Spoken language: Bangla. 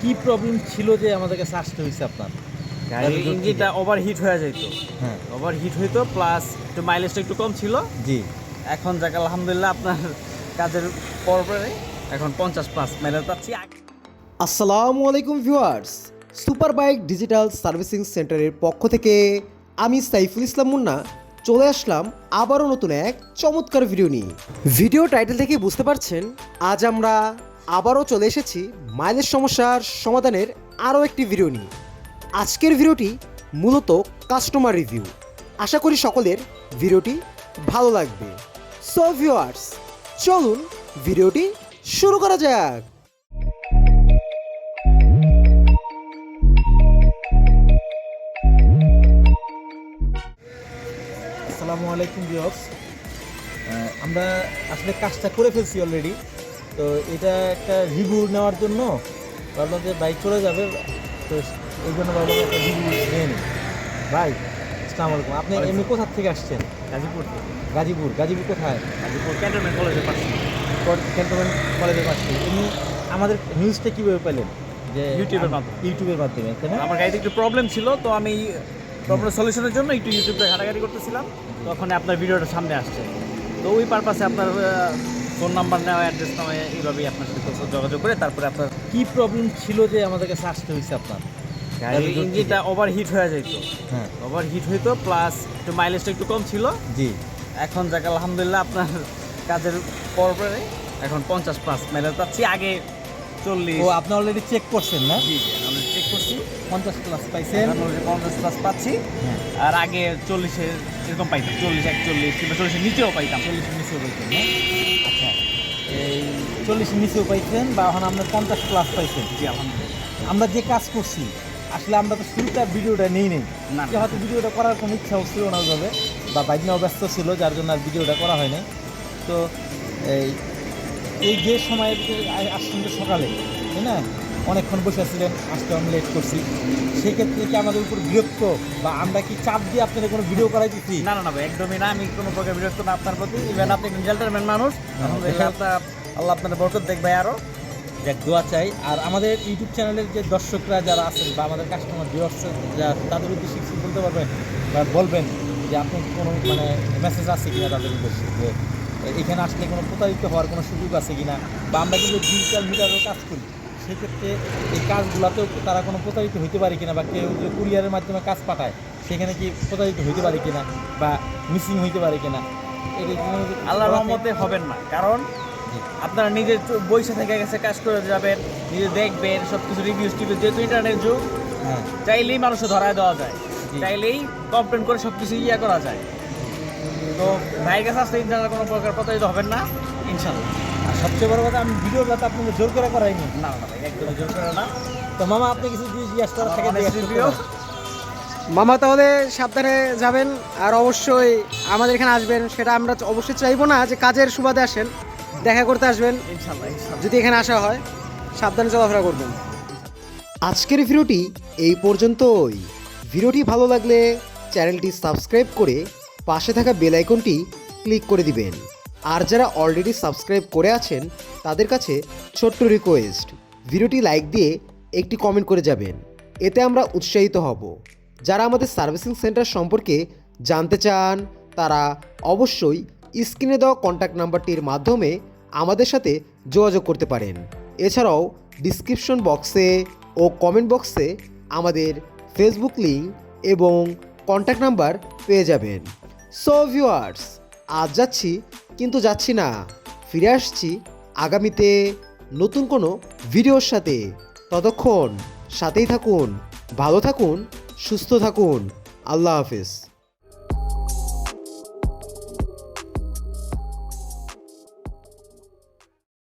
কি প্রবলেম ছিল যে আমাদের কাছে আসতে হয়েছে আপনার? গাড়ির ইঞ্জিনটা ওভার হিট হয়ে যেত হ্যাঁ। ওভার হিট হইতো প্লাস একটু মাইলেজটা একটু কম ছিল। জি। এখন যাক আলহামদুলিল্লাহ আপনার কাজের পরে এখন পঞ্চাশ প্লাস মাইলেজ পাচ্ছি। আসসালামু আলাইকুম viewers super bike digital servicing সেন্টারের পক্ষ থেকে আমি সাইফুল ইসলাম মুন্না চলে আসলাম আবারও নতুন এক চমৎকার ভিডিও নিয়ে। ভিডিও টাইটেল থেকে বুঝতে পারছেন আজ আমরা আবারও চলে এসেছি মাইলেজ সমস্যার সমাধানের আরও একটি ভিডিও নিয়ে। আজকের ভিডিওটি মূলত কাস্টমার রিভিউ আশা করি সকলের ভিডিওটি ভালো লাগবে। সো ভিউয়ার্স চলুন ভিডিওটি শুরু করা যাক। আসসালামু আলাইকুম বিয়স আমরা আসলে কাজটা করে ফেলছি অলরেডি তো এটা একটা রিভিউ নেওয়ার জন্য ভাবলাম যে বাইক চলে যাবে তো এই জন্য ভাবলাম একটা রিভিউ নিয়ে নিই। ভাই আসসালামু আলাইকুম। আপনি এমনি কোথা থেকে আসছেন? গাজীপুর থেকে। গাজীপুর। গাজীপুর কোথায়? গাজীপুর ক্যান্টনমেন্ট কলেজে পাচ্ছি ক্যান্টনমেন্ট কলেজের পাশে। এমনি আমাদের নিউজটা কীভাবে পেলেন? যে ইউটিউবের মাধ্যমে। ইউটিউবের মাধ্যমে তাই না? আমার গাড়িতে একটু প্রবলেম ছিল তো আমি প্রবলেম সলিউশনের জন্য একটু ইউটিউবে ঘাটাঘাটি করতেছিলাম। তখন আপনার ভিডিওটা সামনে আসছে। তো ওই পারপাসে আপনার ফোন নাম্বার নেওয়া অ্যাড্রেস নেওয়া এইভাবেই আপনার সাথে যোগাযোগ করে তারপরে আপনার কি প্রবলেম ছিল যে আমাদের কাছে আসতে হয়েছে আপনার? গাড়ির ইঞ্জিনটা ওভার হিট হয়ে যেত হ্যাঁ। ওভার হিট হইতো প্লাস একটু মাইলেজটা একটু কম ছিল। জি। এখন যাক আলহামদুলিল্লাহ আপনার কাজের পরে এখন পঞ্চাশ প্লাস মাইলেজ পাচ্ছি। আগে চল্লিশ। ও আপনি অলরেডি চেক করছেন না? জি জি পঞ্চাশ প্লাস পাইছেন। পঞ্চাশ প্লাস পাচ্ছি। হ্যাঁ। আর আগে চল্লিশের এরকম পাইতাম চল্লিশ একচল্লিশ কিংবা চল্লিশের নিচেও পাইতাম। চল্লিশের নিচেও পাইছেন আচ্ছা। এই চল্লিশের নিচেও পাইছেন বা এখন আমরা পঞ্চাশ প্লাস পাইছেন জি আলহামদুলিল্লাহ। আমরা যে কাজ করছি আসলে আমরা তো শুরুটা ভিডিওটা নেই নেই। হয়তো ভিডিওটা করার কোনো ইচ্ছাও ছিল না ওইভাবে বা বাইক নেওয়া ব্যস্ত ছিল যার জন্য আর ভিডিওটা করা হয় নাই। তো এই এই যে সময় আসছেন তো সকালে তাই না? অনেকক্ষণ বসে ছিলেন আসতে আমি লেট করছি। সেক্ষেত্রে কি আমাদের উপর বিরক্ত? বা আমরা কি চাপ দিয়ে আপনাদের কোনো ভিডিও করাই দিচ্ছি না না না ভাই একদমই না। আমি কোনো প্রকার বিরক্ত না আপনার প্রতি। ইভেন আপনি একজন জেন্টারম্যান মানুষ আলহামদুলিল্লাহ আপনার আল্লাহ আপনার বরকত দেখবে আরও যাক দোয়া চাই। আর আমাদের ইউটিউব চ্যানেলের যে দর্শকরা যারা আছেন বা আমাদের কাস্টমার ভিউয়ার্স যা তাদের উদ্দেশ্যে কিছু বলতে পারবেন? বা বলবেন যে আপনার কোনো মানে মেসেজ আছে কিনা তাদের উদ্দেশ্যে? যে এখানে আসলে কোনো প্রতারিত হওয়ার কোনো সুযোগ আছে কিনা? বা আমরা কিন্তু ডিজিটাল মিটারের কাজ করি। সেক্ষেত্রে এই কাজগুলোতেও তারা কোনো প্রতারিত হইতে পারে কিনা বা কেউ যে কুরিয়ারের মাধ্যমে কাজ পাঠায় সেখানে কি প্রতারিত হইতে পারে কিনা বা মিসিং হইতে পারে কিনা? আল্লাহর রহমতে হবেন না। কারণ। আপনারা নিজের বইসা থেকে গেছে কাজ করে যাবেন নিজে দেখবেন সব কিছু রিভিউস টিভিউ যেহেতু ইন্টারনেট যুগ হ্যাঁ। চাইলেই মানুষে ধরায় দেওয়া যায়। চাইলেই কমপ্লেন করে সব কিছু ইয়া করা যায়। তো ভাইয়ের কাছে আসলে ইনশাল্লাহ কোনো প্রকার প্রতারিত হবেন না ইনশাল্লাহ আর সবচেয়ে বড় কথা আমি ভিডিওটা তো আপনাকে জোর করে করাইনি। না না ভাই একদমই জোর করে না। তো মামা আপনি কিছু জিজ্ঞাসা করার থাকে। মামা তাহলে সাবধানে যাবেন আর অবশ্যই আমাদের এখানে আসবেন। সেটা আমরা অবশ্যই চাইব না যে কাজের সুবাদে আসেন দেখা করতে আসবেন যদি এখানে আসা হয় সাবধানে চলাফেরা করবেন। আজকের ভিডিওটি এই পর্যন্তই। ভিডিওটি ভালো লাগলে চ্যানেলটি সাবস্ক্রাইব করে পাশে থাকা বেল আইকনটি ক্লিক করে দিবেন। আর যারা অলরেডি সাবস্ক্রাইব করে আছেন, তাদের কাছে ছোট্ট রিকোয়েস্ট ভিডিওটি লাইক দিয়ে একটি কমেন্ট করে যাবেন। এতে আমরা উৎসাহিত হব। যারা আমাদের সার্ভিসিং সেন্টার সম্পর্কে জানতে চান, তারা অবশ্যই স্ক্রিনে দেওয়া কন্ট্যাক্ট নাম্বারটির মাধ্যমে আমাদের সাথে যোগাযোগ করতে পারেন। এছাড়াও ডিসক্রিপশন বক্সে ও কমেন্ট বক্সে আমাদের ফেসবুক লিঙ্ক এবং কন্ট্যাক্ট নাম্বার পেয়ে যাবেন। সো ভিউয়ার্স আজ যাচ্ছি কিন্তু যাচ্ছি না। ফিরে আসছি আগামীতে নতুন কোনো ভিডিওর সাথে। ততক্ষণ সাথেই থাকুন, ভালো থাকুন, সুস্থ থাকুন। আল্লাহ হাফেজ।